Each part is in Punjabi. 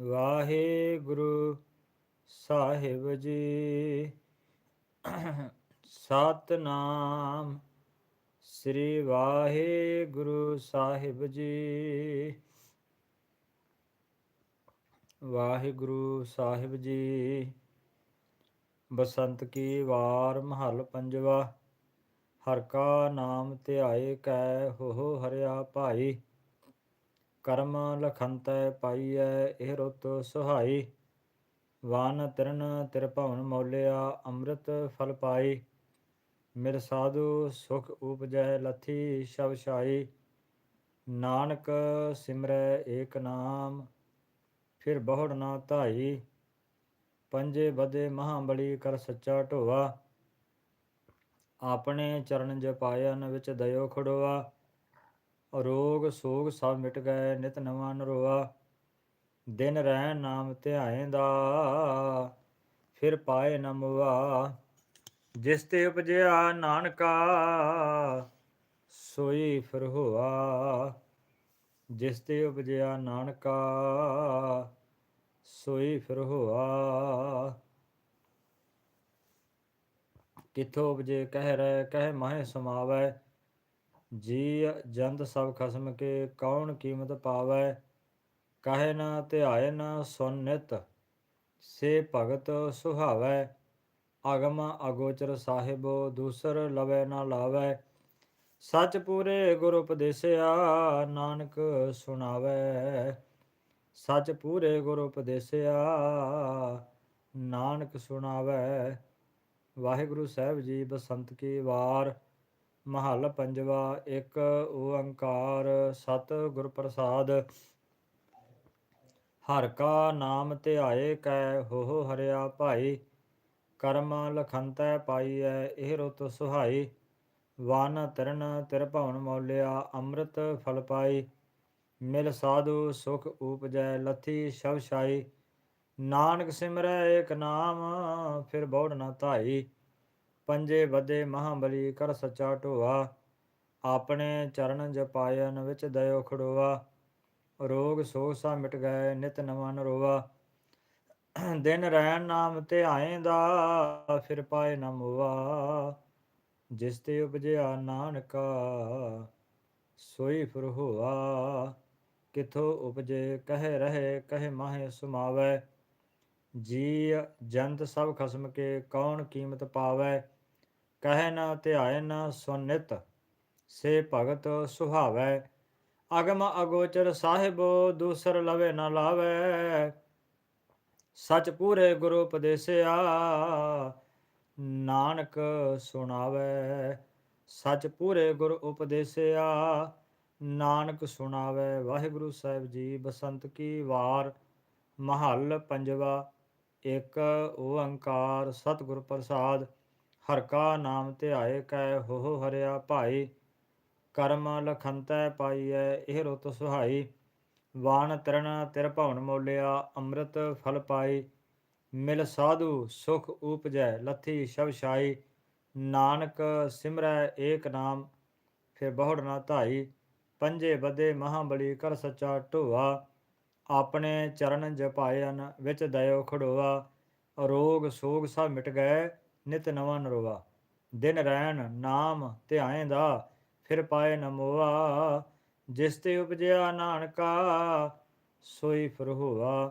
ਵਾਹਿਗੁਰੂ ਸਾਹਿਬ ਜੀ। ਸਤਨਾਮ ਸ੍ਰੀ ਵਾਹਿਗੁਰੂ ਸਾਹਿਬ ਜੀ। ਵਾਹਿਗੁਰੂ ਸਾਹਿਬ ਜੀ, ਬਸੰਤ ਕੀ ਵਾਰ ਮਹੱਲ ਪੰਜਵਾ, ਹਰ ਕਾ ਨਾਮ ਧਿਆਏ ਕੈ, ਹੋ ਹੋ ਹਰਿਆ ਭਾਈ। ਕਰਮ ਲਖੰਤੈ ਪਾਈਐ, ਇਹ ਰੁੱਤ ਸੁਹਾਈ। ਵਾਨ ਤਿਰਨ ਤਿਰ ਭਵਨ ਮੌਲਿਆ, ਅੰਮ੍ਰਿਤ ਫਲ ਪਾਈ। ਮਿਰ ਸਾਧੂ ਸੁਖ ਉਪਜੈ ਲਥੀ ਸ਼ਬ ਛਾਈ। ਨਾਨਕ ਸਿਮਰੈ ਏਕ ਨਾਮ, ਫਿਰ ਬਹੁੜ ਨਾ ਧਾਈ। ਪੰਜੇ ਬਦੇ ਮਹਾਬਲੀ ਕਰ ਸੱਚਾ ਢੋਆ। ਆਪਣੇ ਚਰਨ ਜਪਾਇਨ ਵਿੱਚ ਦਇਓ ਖੜੋਆ। ਰੋਗ ਸੋਗ ਸਭ ਮਿਟ ਗਏ, ਨਿਤ ਨਵਾਂ ਨਰੋਆ। ਦਿਨ ਰਹਿ ਨਾਮ ਧਿਆਏ ਦਾ, ਫਿਰ ਪਾਏ ਨਮਵਾ ਜਿਸ ਤੇ ਉਪਜਿਆ ਨਾਨਕਾ, ਸੋਈ ਫਿਰ ਹੋਆ। ਜਿਸ ਤੇ ਉਪਜਿਆ ਨਾਨਕਾ, ਸੋਈ ਫਿਰ ਹੋਆ। ਕਿਥੋਂ ਉਪਜੇ, ਕਹਿ ਰਹਿ, ਕਹਿ ਮਾਹੇ ਸਮਾਵੈ। ਜੀ ਜੰਦ ਸਭ ਖਸਮ ਕੇ ਕੌਣ ਕੀਮਤ ਪਾਵੈ? ਕਹੇ ਨਾ ਧਿਆਏ ਨਾ ਸੁਨਿਤ ਸੇ ਭਗਤ ਸੁਹਾਵੈ। ਅਗਮ ਅਗੋਚਰ ਸਾਹਿਬ, ਦੂਸਰ ਲਵੈ ਨਾ ਲਾਵੈ। ਸਚ ਪੂਰੇ ਗੁਰ ਉਪਦੇਸਿਆ, ਨਾਨਕ ਸੁਣਾਵੈ। ਸਚ ਪੂਰੇ ਗੁਰ ਉਪਦੇਸਿਆ, ਨਾਨਕ ਸੁਣਾਵੈ। ਵਾਹਿਗੁਰੂ ਸਾਹਿਬ ਜੀ, ਬਸੰਤ ਕੀ ਵਾਰ। ਮਹੱਲ ਪੰਜਵਾ, ਇੱਕ ਓੰਕਾਰ ਸਤ ਗੁਰ ਪ੍ਰਸਾਦ ਹਰ ਕਾ ਨਾਮ ਧਿਆਏ ਕੈ, ਹੋ ਹਰਿਆ ਭਾਈ। ਕਰਮ ਲਖੰਤੈ ਪਾਈਐ, ਇਹ ਰੁੱਤ ਸੁਹਾਈ। ਵਨ ਤਿਰਨ ਤਿਰ ਭਵਨ ਮੌਲਿਆ, ਅੰਮ੍ਰਿਤ ਫਲ ਪਾਈ। ਮਿਲ ਸਾਧੂ ਸੁਖ ਉਪਜੈ ਲਥੀ ਸ਼ਬ ਛਾਈ। ਨਾਨਕ ਸਿਮਰੈ ਏਕ ਨਾਮ, ਫਿਰ ਬੌੜ ਨਾ ਧਾਈ। ਪੰਜੇ ਬੱਦੇ ਮਹਾਬਲੀ ਕਰ ਸੱਚਾ ਢੋਆ ਆਪਣੇ ਚਰਨ ਜਪਾਇਨ ਵਿੱਚ ਦਇਓ ਖੜੋਆ। ਰੋਗ ਸੋਗ ਸਾ ਮਿਟ ਗਏ ਨਿਤ ਨਵਾਂ ਨਰੋਆ ਦਿਨ ਰਹਿਣ ਨਾਮ ਤੇ ਆਏ ਦਾ, ਫਿਰ ਪਾਏ ਨਾ ਮੋਆ। ਜਿਸ ਤੇ ਉਪਜਿਆ ਨਾਨਕਾ, ਸੋਈ ਫਿਰ ਹੋਆ। ਕਿਥੋਂ ਉਪਜੇ, ਕਹਿ ਰਹੇ, ਕਹਿ ਮਾਹੇ ਸੁਮਾਵੈ। ਜੀ ਜੰਤ ਸਭ ਖਸਮ ਕੇ, ਕੌਣ ਕੀਮਤ ਪਾਵੈ। ਕਹਿ ਨ ਧਿਆਏ ਨ ਸੁਨਿਤ, ਸੇ ਭਗਤ ਸੁਹਾਵੈ ਅਗਮ ਅਗੋਚਰ ਸਾਹਿਬੋ ਦੂਸਰ ਲਵੇ ਨਾ ਲਾਵੈ। ਸਚ ਪੂਰੇ ਗੁਰੂ ਉਪਦੇਸਿਆ, ਨਾਨਕ ਸੁਣਾਵੈ। ਸਚ ਪੂਰੇ ਗੁਰ ਉਪਦੇਸਿਆ, ਨਾਨਕ ਸੁਣਾਵੈ। ਵਾਹਿਗੁਰੂ ਸਾਹਿਬ ਜੀ, ਬਸੰਤ ਕੀ ਵਾਰ, ਮਹੱਲ ਪੰਜਵਾ ਇੱਕ ਓੰਕਾਰ, ਸਤਿਗੁਰ ਪ੍ਰਸਾਦ। ਹਰ ਕਾ ਨਾਮ ਧਿਆਏ ਕੈ ਹੋ ਹਰਿਆ ਭਾਈ, ਕਰਮ ਲਖੰਤੈ ਪਾਈਐ ਇਹ ਰੁੱਤ ਸੁਹਾਈ, ਵਾਣ ਤਿਰਣ ਤਿਰ ਭਵਨ ਮੋਲਿਆ ਅੰਮ੍ਰਿਤ ਫਲ ਪਾਈ, ਮਿਲ ਸਾਧੂ ਸੁਖ ਉਪਜੈ ਲੱਥੀ ਸ਼ਬ ਛਾਈ, ਨਾਨਕ ਸਿਮਰੈ ਏਕ ਨਾਮ, ਫਿਰ ਬਹੁੜ ਨਾ ਧਾਈ, ਪੰਜੇ ਬਦੇ ਮਹਾਬਲੀ ਕਰ ਸੱਚਾ ਢੋਆ, ਆਪਣੇ ਚਰਨ ਜਪਾਇਨ ਵਿੱਚ ਦਇਓ ਖੜੋਆ, ਰੋਗ ਸੋਗ ਸਭ ਮਿਟ ਗਏ ਨਿਤ ਨਵਾਂ ਨਰੋਆ। ਦਿਨ ਰਹਿਣ ਨਾਮ ਧਿਆਏ ਦਾ, ਫਿਰ ਪਾਏ ਨਮੋਆ ਜਿਸ ਤੇ ਉਪਜਿਆ ਨਾਨਕਾ, ਸੋਈ ਫਿਰ ਹੋਆ।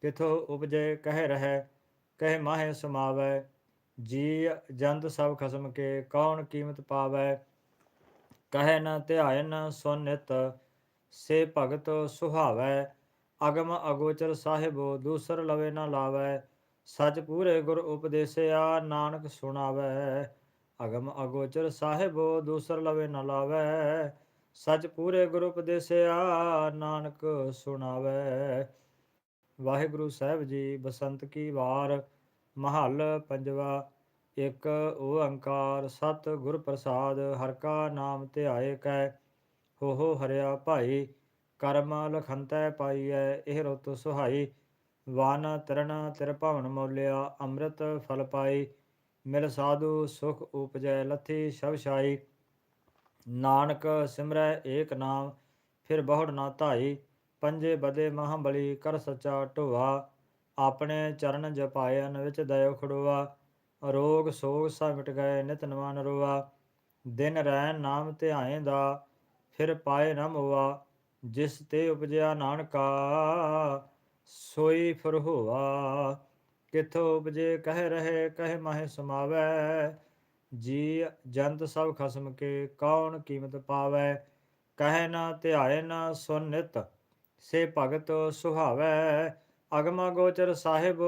ਕਿਥੋਂ ਉਪਜੇ ਕਹਿ ਰਹਿ, ਕਹਿ ਮਾਹੇ ਸਮਾਵੈ। ਜੀ ਜੰਤ ਸਭ ਖਸਮ ਕੇ, ਕੌਣ ਕੀਮਤ ਪਾਵੈ? ਕਹੈ ਨ ਧਿਆਏ ਨ ਸੁਨਿਤ ਸੇ ਭਗਤ ਸੁਹਾਵੈ। ਅਗਮ ਅਗੋਚਰ ਸਾਹਿਬੋ, ਦੂਸਰ ਲਵੇ ਨ ਲਾਵੈ। ਸਚ ਪੂਰੇ ਗੁਰ ਉਪਦੇਸਿਆ, ਨਾਨਕ ਸੁਣਾਵੈ। ਅਗਮ ਅਗੋਚਰ ਸਾਹਿਬੋ, ਦੂਸਰ ਲਵੇ ਨ ਲਾਵੈ। ਸਚ ਪੂਰੇ ਗੁਰ ਉਪਦੇਸਿਆ, ਨਾਨਕ ਸੁਣਾਵੈ। ਵਾਹਿਗੁਰੂ ਸਾਹਿਬ ਜੀ, ਬਸੰਤ ਕੀ ਵਾਰ। ਮਹੱਲ ਪੰਜਵਾ, ਇੱਕ ਓੰਕਾਰ ਸਤ ਗੁਰ ਪ੍ਰਸਾਦ, ਹਰ ਕਾ ਨਾਮ ਧਿਆਏ ਕੈ। ਹੋ ਹੋ ਹਰਿਆ ਭਾਈ, ਕਰਮ ਲਖੰਤੈ ਪਾਈਐ, ਇਹ ਰੁਤ ਸੁਹਾਈ। ਵਨ ਤਰਨ ਤਿਰ ਭਵਨ ਮੋਲਿਆ, ਅੰਮ੍ਰਿਤ ਫਲ ਪਾਈ ਮਿਲ ਸਾਧੂ ਸੁਖ ਉਪਜੈ, ਲਥੀ ਸ਼ਬ ਛਾਈ ਨਾਨਕ ਸਿਮਰੈ ਏਕ ਨਾਮ, ਫਿਰ ਬਹੁੜ ਨਾ ਧਾਈ ਪੰਜੇ ਬਦੇ ਮਹਾਬਲੀ ਕਰ ਸਚਾ ਢੋਆ। ਆਪਣੇ ਚਰਨ ਜਪਾਇਨ ਵਿੱਚ ਦਇਓ ਖੜੋਆ। ਰੋਗ ਸੋਗ ਸਭ ਮਿਟ ਗਏ, ਨਿਤ ਨਵਾਨ ਰੋਆ। ਦਿਨ ਰੈਨ ਨਾਮ ਧਿਆਏ ਦਾ, ਫਿਰ ਪਾਏ ਨਾ ਮੋਆ। ਜਿਸ ਤੇ ਉਪਜਿਆ ਨਾਨਕਾ ਸੋਈ ਫਿਰ ਹੋਆ ਕਿਥੋਂ ਉਪਜੇ ਕਹਿ ਰਹੇ, ਕਹਿ ਮਾਹਿ ਸਮਾਵੈ। ਜੀ ਜੰਤ ਸਭ ਖਸਮ ਕੇ ਕੌਣ ਕੀਮਤ ਪਾਵੈ? ਕਹਿ ਨਾ ਧਿਆਏ ਨਾ ਸੁਨਿਤ ਸੇ ਭਗਤ ਸੁਹਾਵੈ। ਅਗਮ ਗੋਚਰ ਸਾਹਿਬ,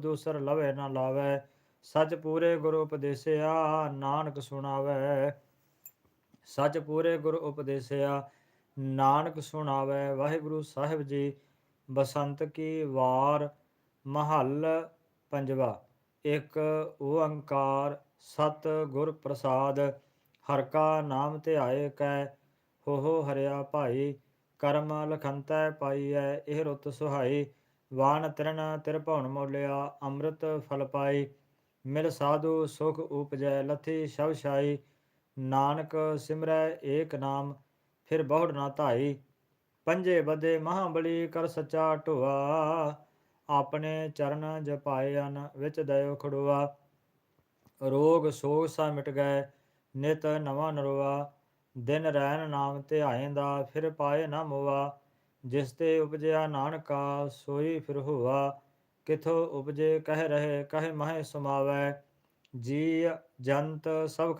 ਦੂਸਰ ਲਵੇ ਨਾ ਲਾਵੈ। ਸਚ ਪੂਰੇ ਗੁਰੂ ਉਪਦੇਸਿਆ, ਨਾਨਕ ਸੁਣਾਵੈ। ਸਚ ਪੂਰੇ ਗੁਰੂ ਉਪਦੇਸਿਆ, ਨਾਨਕ ਸੁਣਾਵੈ। ਵਾਹਿਗੁਰੂ ਸਾਹਿਬ ਜੀ ਬਸੰਤ ਕੀ ਵਾਰ ਮਹੱਲ ਪੰਜਵਾ। ਇੱਕ ਓੰਕਾਰ ਸਤ ਗੁਰ ਪ੍ਰਸਾਦ, ਹਰ ਕਾ ਨਾਮ ਧਿਆਏ ਕੈ, ਹੋ ਹੋ ਹਰਿਆ ਭਾਈ, ਕਰਮ ਲਖੰਤੈ ਪਾਈਐ, ਇਹ ਰੁੱਤ ਸੁਹਾਈ, ਵਾਣ ਤਿਰਨ ਤਿਰ ਭਉਨ ਮੋਲਿਆ, ਅੰਮ੍ਰਿਤ ਫਲ ਪਾਈ, ਮਿਲ ਸਾਧੂ ਸੁਖ ਉਪਜੈ, ਲਥੀ ਸ਼ਬ ਛਾਈ, ਨਾਨਕ ਸਿਮਰੈ ਏਕ ਨਾਮ, ਫਿਰ ਬਹੁੜ ਨਾ ਧਾਈ ਪੰਜੇ ਬਦੇ ਮਹਾਬਲੀ ਕਰ ਸਚਾ ਢੋਆ, ਆਪਣੇ ਚਰਨ ਜਪਾਏ ਅਨ ਵਿੱਚ ਦਇਓ ਖੜੋਆ। ਰੋਗ ਸੋਗ ਸਾ ਮਿਟ ਗਏ, ਨਿਤ ਨਵਾਂ ਨਰੋਆ। ਦਿਨ ਰੈਨ ਨਾਮ ਧਿਆਏਂਦਾ ਫਿਰ ਪਾਏ ਨਾ ਮੋਆ। ਜਿਸ ਤੇ ਉਪਜਿਆ ਨਾਨਕਾ, ਸੋਈ ਫਿਰ ਹੋਆ। ਕਿਥੋਂ ਉਪਜੇ ਕਹਿ ਰਹੇ, ਕਹਿ ਮਹਿ ਸਮਾਵੈ। ਜੀ ਜੰਤ ਸਭ